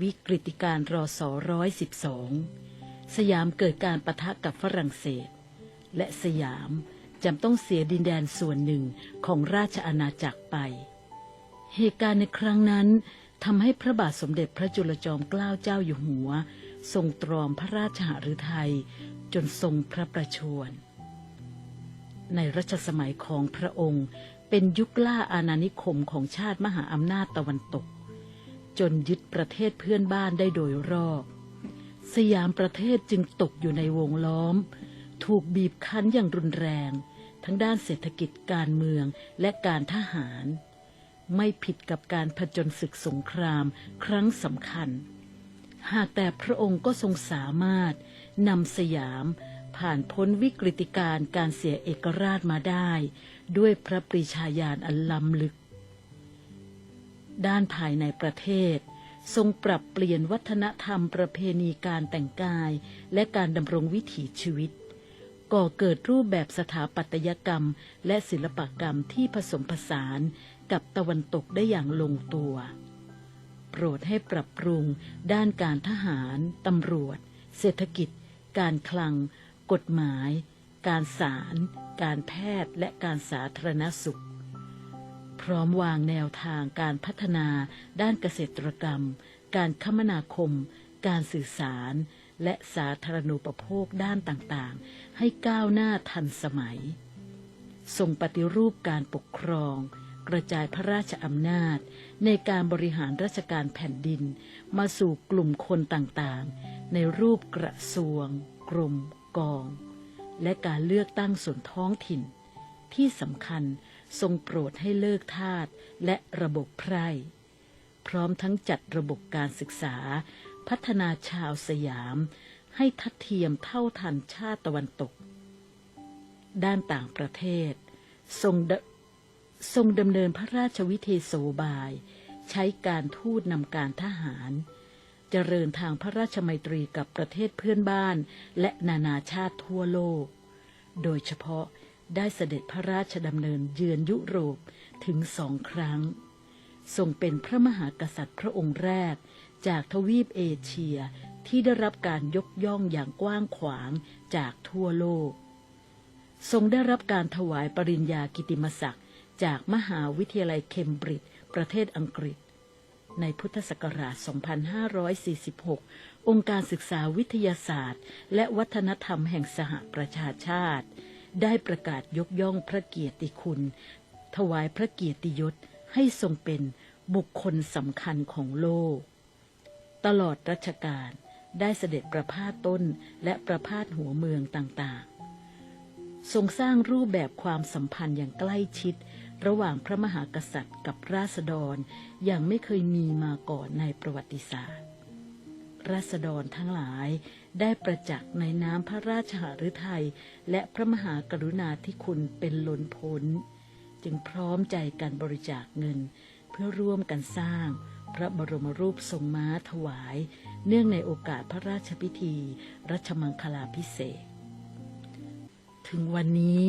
วิกฤติการรอสอร้อยสิบสองสยามเกิดการประทะกับฝรั่งเศส และสยามจำต้องเสียดินแดนส่วนหนึ่งของราชอาณาจักรไป เหตุการณ์ในครั้งนั้นทำให้พระบาทสมเด็จพระจุลจอมเกล้าเจ้าอยู่หัว ทรงตรอมพระราชหฤทัยจนทรงพระประชวรในรัชสมัยของพระองค์เป็นยุคล่าอาณานิคมของชาติมหาอำนาจตะวันตก จนยึดประเทศเพื่อนบ้านได้โดยรอบ สยามประเทศจึงตกอยู่ในวงล้อม ถูกบีบคั้นอย่างรุนแรง ทั้งด้านเศรษฐกิจการเมืองและการทหาร ไม่ผิดกับการผจญศึกสงครามครั้งสำคัญ หากแต่พระองค์ก็ทรงสามารถนำสยามผ่านพ้นวิกฤติการการเสียเอกราชมาได้ ด้วยพระปรีชาญาณอันล้ำลึก ด้านภายในประเทศ ทรงปรับเปลี่ยนวัฒนธรรมประเพณีการแต่งกาย และการดำรงวิถีชีวิต ก่อเกิดรูปแบบสถาปัตยกรรม และศิลปกรรมที่ผสมผสานกับตะวันตกได้อย่างลงตัว โปรดให้ปรับปรุงด้านการทหาร ตำรวจ เศรษฐกิจ การคลัง กฎหมาย การศาล การแพทย์ และการสาธารณสุข พร้อมวางแนวทางการพัฒนาด้านเกษตรกรรม การคมนาคม การสื่อสาร และสาธารณูปโภคด้านต่างๆ ให้ก้าวหน้าทันสมัย ทรงปฏิรูปการปกครอง กระจายพระราชอำนาจ ในการบริหารราชการแผ่นดิน มาสู่กลุ่มคนต่างๆ ในรูปกระทรวง กรม กอง และการเลือกตั้งส่วนท้องถิ่น ที่สำคัญ ทรงโปรดให้เลิกทาสและระบบไพร่ พร้อมทั้งจัดระบบการศึกษา พัฒนาชาวสยาม ให้ทัดเทียมเท่าทันชาติตะวันตก ด้านต่างประเทศ ทรงดทรงดำเนินพระราชวิเทโสบาย ใช้การทูตนำการทหาร เจริญทางพระราชมัยตรีกับประเทศเพื่อนบ้าน และนานาชาติทั่วโลก โดยเฉพาะ ได้เสด็จพระราชดำเนินเยือนยุโรปถึงสองครั้ง ทรงเป็นพระมหากษัตริย์พระองค์แรก จากทวีปเอเชียที่ได้รับการยกย่องอย่างกว้างขวางจากทั่วโลก ทรงได้รับการถวายปริญญากิติมศักดิ์จากมหาวิทยาลัยเคมบริดจ์ประเทศอังกฤษ ในพุทธศักราช 2546 องค์การศึกษาวิทยาศาสตร์ และวัฒนธรรมแห่งสหประชาชาติ ได้ประกาศยกย่องพระเกียรติคุณ ถวายพระเกียรติยศให้ทรงเป็นบุคคลสำคัญของโลก ตลอดรัชกาลได้เสด็จประพาสต้นและประพาสหัวเมืองต่างๆ ทรงสร้างรูปแบบความสัมพันธ์อย่างใกล้ชิด ระหว่างพระมหากษัตริย์กับราษฎรอย่างไม่เคยมีมาก่อนในประวัติศาสตร์ ราษฎรทั้งหลาย ได้ประจักษ์ในน้ำพระราชหฤทัยและพระมหากรุณาธิคุณเป็นล้นพ้น จึงพร้อมใจกันบริจาคเงิน เพื่อร่วมกันสร้าง พระบรมรูปทรงม้าถวาย เนื่องในโอกาสพระราชพิธี รัชมังคลาพิเศษ ถึงวันนี้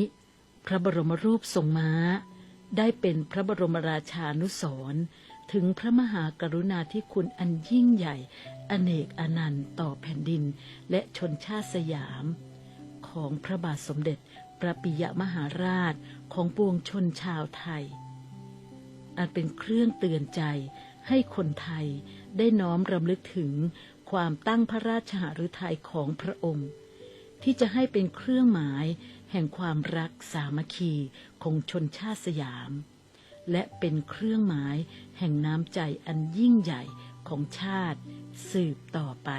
พระบรมรูปทรงม้า ได้เป็นพระบรมราชานุสร ถึงพระมหากรุณาธิคุณอันยิ่งใหญ่ อเนกอนันต์ต่อแผ่นดินและชนชาติสยาม ของพระบาทสมเด็จพระปิยมหาราชของปวงชนชาวไทย อันเป็นเครื่องเตือนใจให้คนไทยได้น้อมรำลึกถึงความตั้งพระราชหฤทัยของพระองค์ ที่จะให้เป็นเครื่องหมายแห่งความรักสามัคคีของชนชาติสยาม และเป็นเครื่องหมายแห่งน้ำใจอันยิ่งใหญ่ของชาติสืบต่อไป